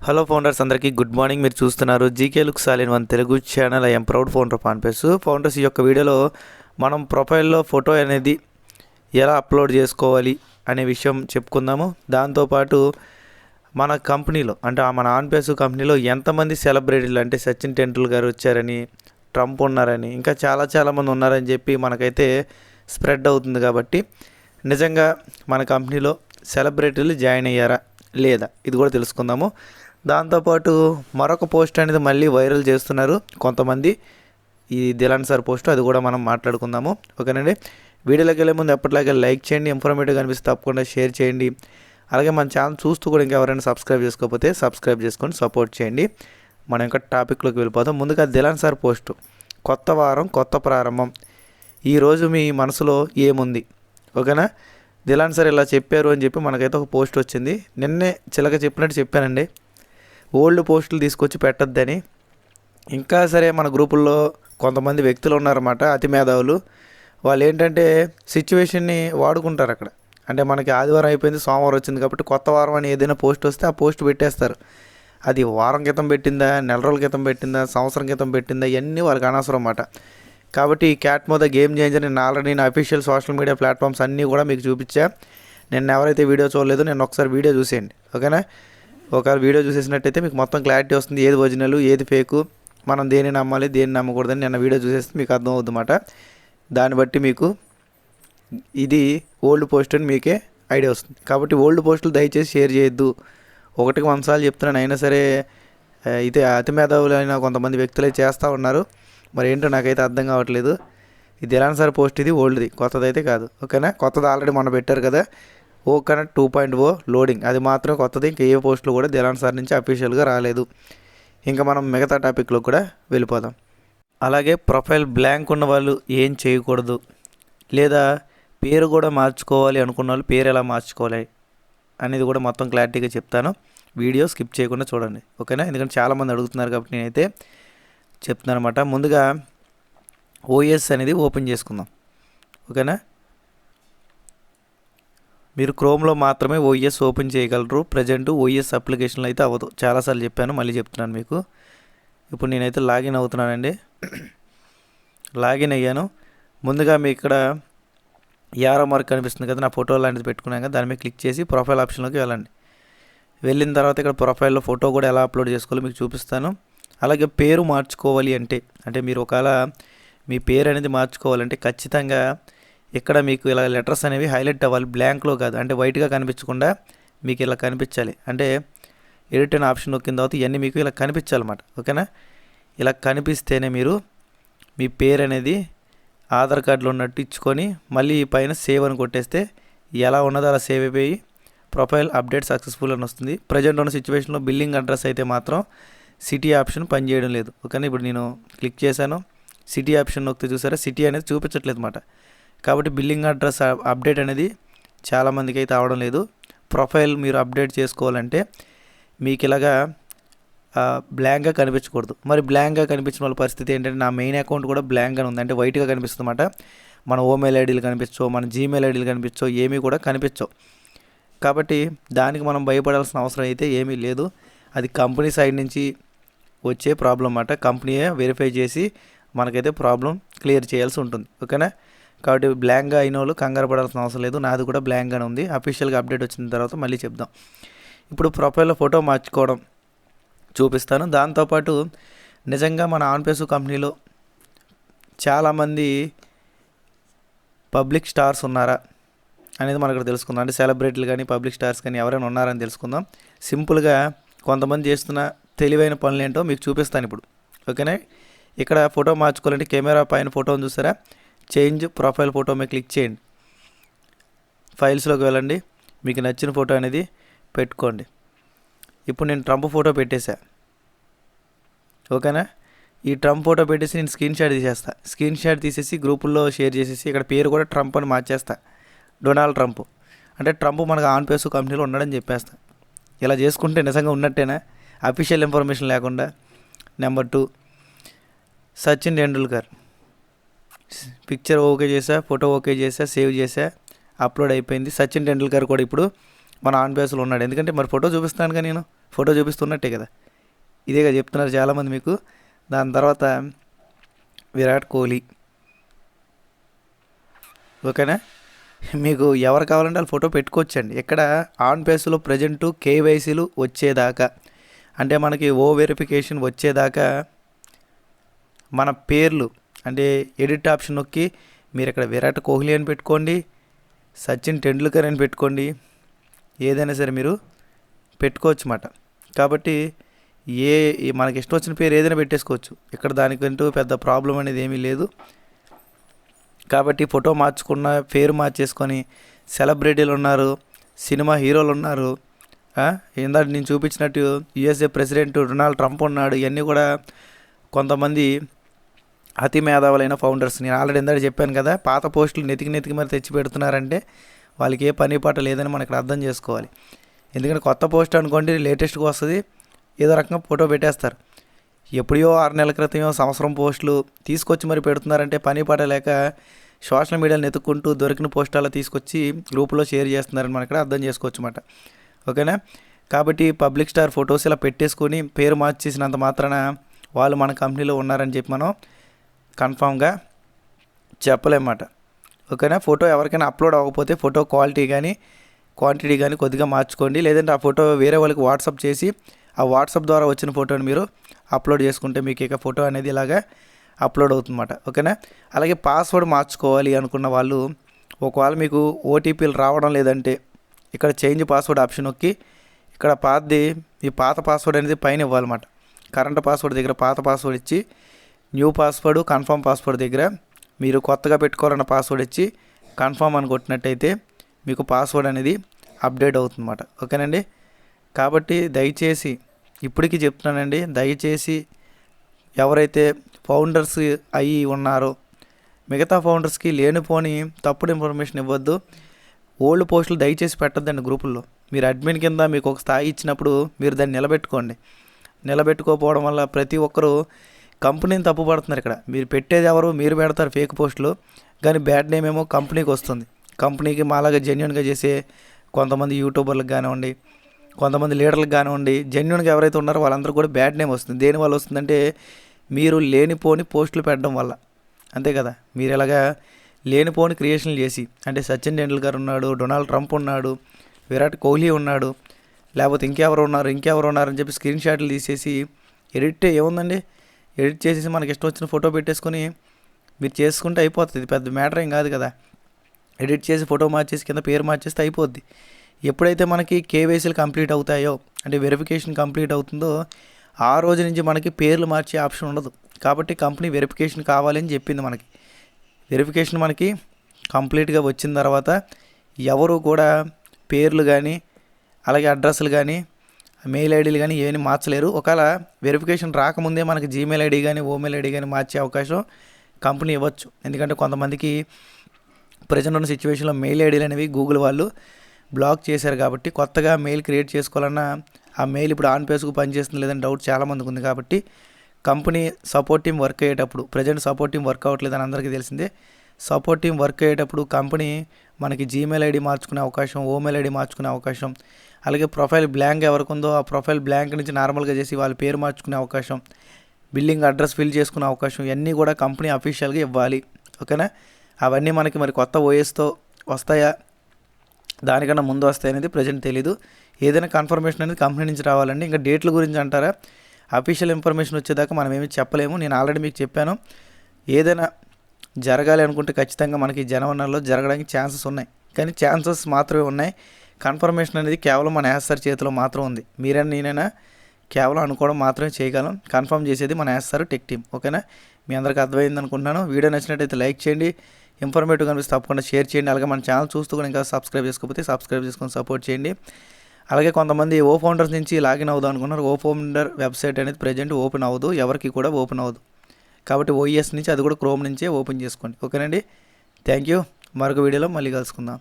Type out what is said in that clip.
Hello founders అందరికీ good morning. మీరు చూస్తున్నారు జీకే లుక్ సాలిన్ one Telugu channel. I'm proud founder of ఆన్పేస్ founders ఈ యొక్క వీడియోలో మనం ప్రొఫైల్లో ఫోటో అనేది ఎలా అప్లోడ్ చేసుకోవాలి అనే విషయం చెప్పుకుందాము. దాంతోపాటు మన కంపెనీలో అంటే ఆ మన ఆన్పేస్ కంపెనీలో ఎంతమంది సెలబ్రిటీలు అంటే సచిన్ టెండూల్కర్ వచ్చారని ట్రంప్ ఉన్నారని ఇంకా చాలా చాలామంది ఉన్నారని చెప్పి మనకైతే స్ప్రెడ్ అవుతుంది కాబట్టి నిజంగా మన కంపెనీలో సెలబ్రిటీలు జాయిన్ అయ్యారా లేదా ఇది కూడా తెలుసుకుందాము. దాంతోపాటు మరొక పోస్ట్ అనేది మళ్ళీ వైరల్ చేస్తున్నారు. కొంతమంది ఈ దిలాన్ సార్ పోస్ట్ అది కూడా మనం మాట్లాడుకుందాము. ఓకేనండి? వీడియోలోకి వెళ్ళే ముందు ఎప్పటిలాగే లైక్ చేయండి ఇన్ఫర్మేటివ్ కనిపిస్తే తప్పకుండా షేర్ చేయండి. అలాగే మన ఛానల్ చూస్తూ కూడా ఇంకెవరైనా సబ్స్క్రైబ్ చేసుకోకపోతే సబ్స్క్రైబ్ చేసుకొని సపోర్ట్ చేయండి. మనం ఇంకా టాపిక్లోకి వెళ్ళిపోతాం ముందుగా దిలాన్ సార్ పోస్ట్. కొత్త వారం కొత్త ప్రారంభం. ఈరోజు మీ మనసులో ఏముంది? ఓకేనా? దిలాన్ సార్ ఇలా చెప్పారు అని చెప్పి మనకైతే ఒక పోస్ట్ వచ్చింది. నిన్నే చిలక చెప్పినట్టు చెప్పానండి. ఓల్డ్ పోస్టులు తీసుకొచ్చి పెట్టొద్దని. ఇంకా సరే మన గ్రూపుల్లో కొంతమంది వ్యక్తులు ఉన్నారన్నమాట అతి మేధావులు. వాళ్ళు ఏంటంటే సిచ్యువేషన్ని వాడుకుంటారు అక్కడ. అంటే మనకి ఆదివారం అయిపోయింది సోమవారం వచ్చింది కాబట్టి కొత్త వారం అని ఏదైనా పోస్ట్ వస్తే ఆ పోస్ట్ పెట్టేస్తారు. అది వారం క్రితం పెట్టిందా నెల రోజుల క్రితం పెట్టిందా సంవత్సరం క్రితం పెట్టిందా ఇవన్నీ వాళ్ళకి అనవసరం అన్నమాట. కాబట్టి క్యాట్ మోద గేమ్ చేంజర్ నేను ఆల్రెడీ నా అఫీషియల్ సోషల్ మీడియా ప్లాట్ఫామ్స్ అన్నీ కూడా మీకు చూపించా. నేను ఎవరైతే వీడియో చూడలేదో నేను ఒకసారి వీడియో చూసేయండి. ఓకేనా? ఒకవేళ వీడియో చూసేసినట్టయితే మీకు మొత్తం క్లారిటీ వస్తుంది. ఏది ఒరిజినల్ ఏది ఫేకు మనం దేని నమ్మాలి దేని నమ్మకూడదని నిన్న వీడియో చూసేస్తే మీకు అర్థం అవుతుందన్నమాట. దాన్ని బట్టి మీకు ఇది ఓల్డ్ పోస్ట్ అని మీకే ఐడియా వస్తుంది. కాబట్టి ఓల్డ్ పోస్టులు దయచేసి షేర్ చేయొద్దు. ఒకటికి వంశాలు చెప్తున్నాను అయినా సరే ఇది అతి మేధావులైన కొంతమంది వ్యక్తులే చేస్తూ ఉన్నారు. మరి ఏంటో నాకైతే అర్థం కావట్లేదు. ఇది ఎలాంటి సార్ పోస్ట్ ఇది ఓల్డ్ది కొత్తదైతే కాదు. ఓకేనా? కొత్తది ఆల్రెడీ మొన్న పెట్టారు కదా. O connect two point O loading. అది మాత్రం కొత్తది. ఇంకా ఏ పోస్టులు కూడా దిలాన్ సార్ నుంచి అఫీషియల్గా రాలేదు. ఇంకా మనం మిగతా టాపిక్లో కూడా వెళ్ళిపోదాం. అలాగే ప్రొఫైల్ బ్లాంక్ ఉన్న వాళ్ళు ఏం చేయకూడదు. లేదా పేరు కూడా మార్చుకోవాలి అనుకున్న వాళ్ళు పేరు ఎలా మార్చుకోవాలి అనేది కూడా మొత్తం క్లారిటీగా చెప్తాను. వీడియో స్కిప్ చేయకుండా చూడండి. ఓకేనా? ఎందుకంటే చాలామంది అడుగుతున్నారు కాబట్టి నేనైతే చెప్తున్నాను అనమాట ముందుగా ఓఎస్ అనేది ఓపెన్ చేసుకుందాం. ఓకేనా? మీరు క్రోమ్లో మాత్రమే ఓఎస్ ఓపెన్ చేయగలరు. ప్రజెంట్ ఓఎస్ అప్లికేషన్లో అయితే అవ్వదు. చాలాసార్లు చెప్పాను మళ్ళీ చెప్తున్నాను మీకు. ఇప్పుడు నేనైతే లాగిన్ అవుతున్నానండి. లాగిన్ అయ్యాను. ముందుగా మీ ఇక్కడ యారో మార్క్ కనిపిస్తుంది కదా నా ఫోటో లాంటిది పెట్టుకున్నాను కదా దాని మీద క్లిక్ చేసి ప్రొఫైల్ ఆప్షన్లోకి వెళ్ళండి. వెళ్ళిన తర్వాత ఇక్కడ ప్రొఫైల్లో ఫోటో కూడా ఎలా అప్లోడ్ చేసుకోవాలో మీకు చూపిస్తాను. అలాగే పేరు మార్చుకోవాలి అంటే అంటే మీరు ఒకవేళ మీ పేరు అనేది మార్చుకోవాలంటే ఖచ్చితంగా ఇక్కడ మీకు ఇలా లెటర్స్ అనేవి హైలైట్ అవ్వాలి బ్లాంక్లో కాదు. అంటే వైట్గా కనిపించకుండా మీకు ఇలా కనిపించాలి. అంటే ఎడిట్ అనే ఆప్షన్ నొక్కిన తర్వాత ఇవన్నీ మీకు ఇలా కనిపించాలన్నమాట. ఓకేనా? ఇలా కనిపిస్తేనే మీరు మీ పేరు అనేది ఆధార్ కార్డులో ఉన్నట్టు ఇచ్చుకొని మళ్ళీ ఈ పైన సేవ్ అని కొట్టేస్తే ఎలా ఉన్నదో అలా సేవ్ అయిపోయి ప్రొఫైల్ అప్డేట్ సక్సెస్ఫుల్ అని వస్తుంది. ప్రజెంట్ ఉన్న సిచ్యువేషన్లో బిల్లింగ్ అడ్రస్ అయితే మాత్రం సిటీ ఆప్షన్ పనిచేయడం లేదు. ఓకేనా? ఇప్పుడు నేను క్లిక్ చేశాను. సిటీ ఆప్షన్ నొక్కితే చూసారా? సిటీ అనేది చూపించట్లేదు అనమాట కాబట్టి బిల్లింగ్ అడ్రస్ అప్డేట్ అనేది చాలామందికి అయితే అవడం లేదు. ప్రొఫైల్ మీరు అప్డేట్ చేసుకోవాలంటే మీకు ఇలాగా బ్లాంక్గా కనిపించకూడదు. మరి బ్లాంక్గా కనిపించిన వాళ్ళ పరిస్థితి ఏంటంటే నా మెయిన్ అకౌంట్ కూడా బ్లాంక్గా ఉంది. అంటే వైట్గా కనిపిస్తుంది అన్నమాట మన ఓమెయిల్ ఐడీలు కనిపించవు మన జీమెయిల్ ఐడీలు కనిపించవు ఏమీ కూడా కనిపించవు. కాబట్టి దానికి మనం భయపడాల్సిన అవసరం అయితే ఏమీ లేదు. అది కంపెనీ సైడ్ నుంచి వచ్చే ప్రాబ్లం అన్నమాట. కంపెనీయే వెరిఫై చేసి మనకైతే ప్రాబ్లం క్లియర్ చేయాల్సి ఉంటుంది. ఓకేనా? కాబట్టి బ్లాంక్గా అయిన వాళ్ళు కంగారు పడాల్సిన అవసరం లేదు. నాది కూడా బ్లాంక్గానే ఉంది. అఫీషియల్గా అప్డేట్ వచ్చిన తర్వాత మళ్ళీ చెప్దాం. ఇప్పుడు ప్రొఫైల్లో ఫోటో మార్చుకోవడం చూపిస్తాను. దాంతోపాటు నిజంగా మన ఆన్పేసు కంపెనీలో చాలామంది పబ్లిక్ స్టార్స్ ఉన్నారా అనేది మనం ఇక్కడ తెలుసుకుందాం. అంటే సెలబ్రిటీలు కానీ పబ్లిక్ స్టార్స్ కానీ ఎవరైనా ఉన్నారని తెలుసుకుందాం. సింపుల్గా కొంతమంది చేస్తున్న తెలివైన పనులు ఏంటో మీకు చూపిస్తాను ఇప్పుడు. ఓకేనా? ఇక్కడ ఫోటో మార్చుకోవాలంటే కెమెరా పైన ఫోటోని చూసారా? చేంజ్ ప్రొఫైల్ ఫోటో మీద క్లిక్ చేయండి. ఫైల్స్లోకి వెళ్ళండి. మీకు నచ్చిన ఫోటో అనేది పెట్టుకోండి. ఇప్పుడు నేను ట్రంప్ ఫోటో పెట్టేశా. ఓకేనా? ఈ ట్రంప్ ఫోటో పెట్టేసి నేను స్క్రీన్ షాట్ తీసేస్తా. స్క్రీన్ షాట్ తీసేసి గ్రూపుల్లో షేర్ చేసేసి ఇక్కడ పేరు కూడా ట్రంప్ అని మార్చేస్తా. Donald Trump. అంటే ట్రంప్ మనకు ఆన్ పేసు కంపెనీలో ఉండడని చెప్పేస్తా. ఇలా చేసుకుంటే నిజంగా ఉన్నట్టేనా? అఫీషియల్ ఇన్ఫర్మేషన్ లేకుండా. Number two. Sachin Tendulkar. Picture okay చేసా ఫోటో ఓకే చేసా సేవ్ చేసా అప్లోడ్ అయిపోయింది. సచిన్ టెండూల్కర్ కూడా ఇప్పుడు మన ఆన్ బేస్లో ఉన్నాడు. ఎందుకంటే మరి ఫోటో చూపిస్తానుగా నేను. ఫోటో చూపిస్తున్నట్టే కదా. ఇదేగా చెప్తున్నారు చాలామంది మీకు. దాని తర్వాత విరాట్ కోహ్లీ. ఓకేనా? మీకు ఎవరు కావాలంటే వాళ్ళు ఫోటో పెట్టుకోవచ్చండి. ఇక్కడ ఆన్ పేస్లో ప్రజెంట్ కేవైసీలు వచ్చేదాకా. అంటే మనకి ఓ వెరిఫికేషన్ వచ్చేదాకా మన పేర్లు అంటే ఎడిట్ ఆప్షన్ నొక్కి మీరు ఇక్కడ విరాట్ కోహ్లీ అని పెట్టుకోండి సచిన్ టెండూల్కర్ అని పెట్టుకోండి ఏదైనా సరే మీరు పెట్టుకోవచ్చు అన్నమాట కాబట్టి ఏ ఈ మనకి ఇష్టం వచ్చిన పేరు ఏదైనా పెట్టేసుకోవచ్చు. ఇక్కడ దానికంటూ పెద్ద ప్రాబ్లం అనేది ఏమీ లేదు. కాబట్టి ఫోటో మార్చుకున్న పేరు మార్చేసుకొని సెలబ్రిటీలు ఉన్నారు సినిమా హీరోలు ఉన్నారు ఇందాక నేను చూపించినట్టు యుఎస్ఏ ప్రెసిడెంట్ డొనాల్డ్ ట్రంప్ ఉన్నాడు ఇవన్నీ కూడా కొంతమంది అతి మేధావులైన ఫౌండర్స్. నేను ఆల్రెడీ ఇందాక చెప్పాను కదా పాత పోస్టులు నెతికి నెతికి మరి తెచ్చి పెడుతున్నారంటే వాళ్ళకి ఏ పని పాట లేదని మనం ఇక్కడ అర్థం చేసుకోవాలి. ఎందుకంటే కొత్త పోస్ట్ అనుకోండి లేటెస్ట్గా వస్తుంది ఏదో రకంగా ఫోటో పెట్టేస్తారు. ఎప్పుడో ఆరు నెలల క్రితమో సంవత్సరం పోస్టులు తీసుకొచ్చి మరి పెడుతున్నారంటే పని పాట లేక సోషల్ మీడియాలో వెతుక్కుంటూ దొరికిన పోస్టాలు తీసుకొచ్చి గ్రూపులో షేర్ చేస్తున్నారని మనం ఇక్కడ అర్థం చేసుకోవచ్చు అన్నమాట. ఓకేనా? కాబట్టి పబ్లిక్ స్టార్ ఫొటోస్ ఇలా పెట్టేసుకొని పేరు మార్చేసినంత మాత్రాన వాళ్ళు మన కంపెనీలో ఉన్నారని చెప్పి మనం కన్ఫామ్గా చెప్పలేమాట. ఓకేనా? ఫోటో ఎవరికైనా అప్లోడ్ అవ్వకపోతే ఫోటో క్వాలిటీ కానీ క్వాంటిటీ కానీ కొద్దిగా మార్చుకోండి. లేదంటే ఆ ఫోటో వేరే వాళ్ళకి వాట్సాప్ చేసి ఆ వాట్సాప్ ద్వారా వచ్చిన ఫోటోని మీరు అప్లోడ్ చేసుకుంటే మీకు ఇక ఫోటో అనేది ఇలాగా అప్లోడ్ అవుతుందన్నమాట. ఓకేనా? అలాగే పాస్వర్డ్ మార్చుకోవాలి అనుకున్న వాళ్ళు ఒకవేళ మీకు ఓటీపీలు రావడం లేదంటే ఇక్కడ చేంజ్ పాస్వర్డ్ ఆప్షన్ నొక్కి ఇక్కడ పాతది ఈ పాత పాస్వర్డ్ అనేది పైన ఇవ్వాలన్నమాట. కరెంట్ పాస్వర్డ్ దగ్గర పాత పాస్వర్డ్ ఇచ్చి న్యూ పాస్వర్డ్ కన్ఫర్మ్ పాస్వర్డ్ దగ్గర మీరు కొత్తగా పెట్టుకోవాలన్న పాస్వర్డ్ ఇచ్చి కన్ఫర్మ్ అని కొట్టినట్టయితే మీకు పాస్వర్డ్ అనేది అప్డేట్ అవుతుందన్నమాట. ఓకేనండి? కాబట్టి దయచేసి ఇప్పటికీ చెప్తున్నానండి దయచేసి ఎవరైతే ఫౌండర్స్ అయ్యి ఉన్నారో మిగతా ఫౌండర్స్కి లేనిపోని తప్పుడు ఇన్ఫర్మేషన్ ఇవ్వద్దు. ఓల్డ్ పోస్టులు దయచేసి పెట్టద్దండి గ్రూపుల్లో. మీరు అడ్మిన్ కింద మీకు ఒక స్థాయి ఇచ్చినప్పుడు మీరు దాన్ని నిలబెట్టుకోండి. నిలబెట్టుకోకపోవడం వల్ల ప్రతి ఒక్కరూ కంపెనీని తప్పుపడుతున్నారు ఇక్కడ. మీరు పెట్టేది ఎవరు మీరు పెడతారు ఫేక్ పోస్టులు కానీ బ్యాడ్ నేమ్ ఏమో కంపెనీకి వస్తుంది. కంపెనీకి మాలాగా జెన్యున్గా చేసే కొంతమంది యూట్యూబర్లకు కానివ్వండి కొంతమంది లీడర్లకు కానివ్వండి జెన్యున్గా ఎవరైతే ఉన్నారో వాళ్ళందరూ కూడా బ్యాడ్ నేమ్ వస్తుంది. దేని వల్ల వస్తుందంటే మీరు లేనిపోని పోస్టులు పెట్టడం వల్ల. అంతే కదా? మీరు ఇలాగా లేనిపోని క్రియేషన్లు చేసి అంటే సచిన్ టెండూల్కర్ ఉన్నాడు డొనాల్డ్ ట్రంప్ ఉన్నాడు విరాట్ కోహ్లీ ఉన్నాడు లేకపోతే ఇంకెవరు ఉన్నారు ఇంకెవరు ఉన్నారని అని చెప్పి స్క్రీన్ షాట్లు తీసేసి ఎడిట్ ఏముందండి? ఎడిట్ చేసేసి మనకి ఇష్టం వచ్చిన ఫోటో పెట్టేసుకొని మీరు చేసుకుంటే అయిపోతుంది. పెద్ద మ్యాటర్ ఏం కాదు కదా. ఎడిట్ చేసి ఫోటో మార్చేసి కింద పేరు మార్చేస్తే అయిపోద్ది. ఎప్పుడైతే మనకి కేవైసీలు కంప్లీట్ అవుతాయో అంటే వెరిఫికేషన్ కంప్లీట్ అవుతుందో ఆ రోజు నుంచి మనకి పేర్లు మార్చే ఆప్షన్ ఉండదు. కాబట్టి కంపెనీ వెరిఫికేషన్ కావాలని చెప్పింది మనకి. వెరిఫికేషన్ మనకి కంప్లీట్గా వచ్చిన తర్వాత ఎవరు కూడా పేర్లు కానీ అలాగే అడ్రస్లు కానీ మెయిల్ ఐడీలు కానీ ఏమీ మార్చలేరు. ఒకవేళ వెరిఫికేషన్ రాకముందే మనకి జీమెయిల్ ఐడి కానీ ఓమెయిల్ ఐడి కానీ మార్చే అవకాశం కంపెనీ ఇవ్వచ్చు. ఎందుకంటే కొంతమందికి ప్రజెంట్ ఉన్న సిచ్యువేషన్లో మెయిల్ ఐడీలు అనేవి గూగుల్ వాళ్ళు బ్లాక్ చేశారు కాబట్టి కొత్తగా మెయిల్ క్రియేట్ చేసుకోవాలన్నా ఆ మెయిల్ ఇప్పుడు ఆన్ పేస్కు పనిచేస్తుంది లేదని డౌట్ చాలామందికి ఉంది కాబట్టి కంపెనీ సపోర్ట్ టీం వర్క్ అయ్యేటప్పుడు ప్రజెంట్ సపోర్ట్ టీం వర్క్ అవ్వట్లేదని అందరికీ తెలిసిందే. సపోర్ట్ టీం వర్క్ అయ్యేటప్పుడు కంపెనీ మనకి జీమెయిల్ ఐడి మార్చుకునే అవకాశం ఓమెయిల్ ఐడి మార్చుకునే అవకాశం అలాగే ప్రొఫైల్ బ్లాంక్ ఎవరికి ఉందో ఆ ప్రొఫైల్ బ్లాంక్ నుంచి నార్మల్గా చేసి వాళ్ళ పేరు మార్చుకునే అవకాశం బిల్లింగ్ అడ్రస్ ఫిల్ చేసుకునే అవకాశం ఇవన్నీ కూడా కంపెనీ అఫీషియల్గా ఇవ్వాలి. ఓకేనా? అవన్నీ మనకి మరి కొత్త ఓఎస్తో వస్తాయా? దానికన్నా ముందు వస్తాయి అనేది ప్రజెంట్ తెలీదు. ఏదైనా కన్ఫర్మేషన్ అనేది కంపెనీ నుంచి రావాలండి. ఇంకా డేట్ల గురించి అంటారా? అఫీషియల్ ఇన్ఫర్మేషన్ వచ్చేదాకా మనం ఏమీ చెప్పలేము. నేను ఆల్రెడీ మీకు చెప్పాను. ఏదైనా జరగాలి అనుకుంటే ఖచ్చితంగా మనకి జనవరిలో జరగడానికి ఛాన్సెస్ ఉన్నాయి. కానీ ఛాన్సెస్ మాత్రమే ఉన్నాయి. కన్ఫర్మేషన్ అనేది కేవలం మన యాసర్ చేతిలో మాత్రం ఉంది. మీరైనా నేనైనా కేవలం అనుకోవడం మాత్రమే చేయగలం. కన్ఫర్మ్ చేసేది మన యాసర్ టెక్ టీమ్. ఓకేనా? మీ అందరికీ అర్థమైంది అనుకుంటున్నాను. వీడియో నచ్చినట్టయితే లైక్ చేయండి. ఇన్ఫర్మేటివ్ కనిపిస్తే తప్పకుండా షేర్ చేయండి. అలాగే మన ఛానల్ చూస్తూ కూడా ఇంకా సబ్స్క్రైబ్ చేసుకోకపోతే సబ్స్క్రైబ్ చేసుకొని సపోర్ట్ చేయండి. అలాగే కొంతమంది ఓ ఫౌండర్స్ నుంచి లాగిన్ అవుదాం అనుకున్నారు. ఓ ఫౌండర్ వెబ్సైట్ అనేది ప్రజెంట్ ఓపెన్ అవ్వదు. ఎవరికి కూడా ఓపెన్ అవ్వదు. కాబట్టి ఓఈఎస్ నుంచి అది కూడా క్రోమ్ నుంచే ఓపెన్ చేసుకోండి. ఓకేనండి? Thank you. మరొక వీడియోలో మళ్ళీ కలుసుకుందాం.